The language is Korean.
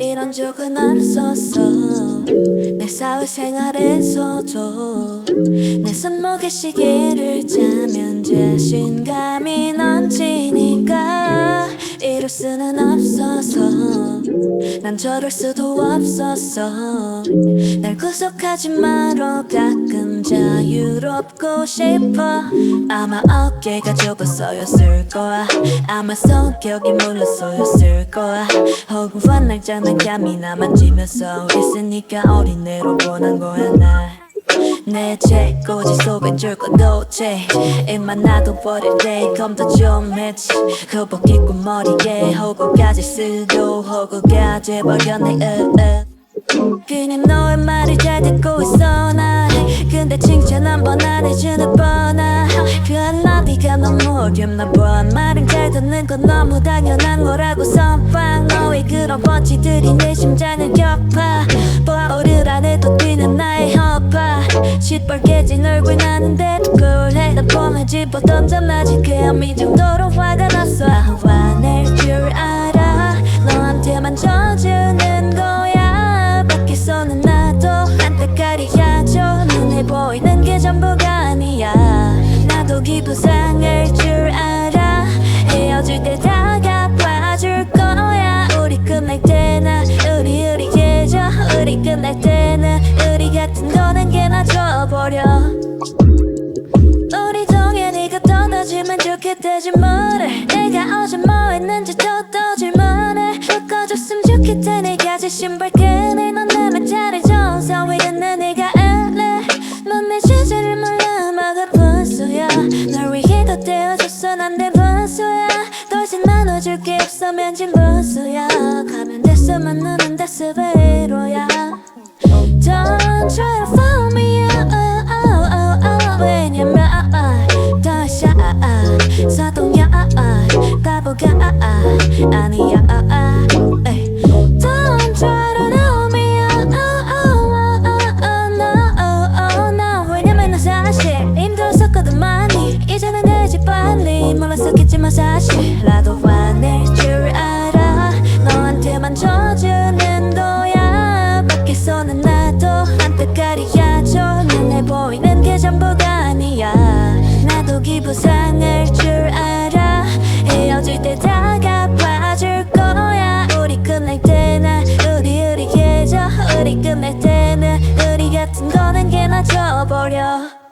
이런 적은 없었어. 내 사회생활에서도 내 손목에 시계를 짜면 자신감이 넘치니까 이럴 수는 없어서. 난 저럴 수도 없었어 날 구속하지 마라 가끔 자유롭고 싶어. 아마 어깨가 좁아서였을 거야. 아마 성격이 몰라서였을 거야. 혹은 화날 장난감이 나 만 지면서 있으니까 어린애로 보는 거야 날 내 책꽂이 속에 줄것 도체. 입만 놔둬 버릴 때 검도 좀 했지 입고 머리에 호구까지 쓰고 호구까지 버렸네. 으, 으. 그냥 너의 말을 잘 듣고 있어 나 근데 칭찬 한 번 안 해주는 뻔한 그 한마디가 너무 어렵나 봐. 말은 잘 듣는 건 너무 당연한 거라고 선빵. 너의 그런 번치들이 내 심장을 격파 시뻘개진 얼굴 나는데 그걸 해다보면 집어 던져 맞을 개엄이 정도로 화가 났어. 아, 화낼 줄 알아. 너한테만 져주는 거야. 밖에서는 나도 안타까리야죠. 눈에 보이는 게 전부가 아니야. 나도 기분 상할 줄 알아. 헤어질 때 뭐래 내가 어제 뭐 했는지 또또 질문해. 바꿔줬으면 좋겠다. 내가 제 신발 끈에 넌 내면 잘해줘서 왜 듣는 내가 알래? 넌내 주제를 몰라. 막아 분수야. 널 위해 더 떼어줬어. 난 내 분수야. 더 이상 나눠줄 게 없으면 진 분수야. 가면 됐어. 만나면 됐어 배로야. Don't try to follow me 아니야. 아, 아, 네. 다음 차로 나오면 oh, oh, oh, oh, no, 이냐? 맨날 사실 힘들었었거든 많이. 이제는 되지 빨리 몰랐었겠지만 사실 나도 화낼 줄 알아. 너한테만 져주는 거야. 밖에서는 나도 한때 가리야. 사라져버려.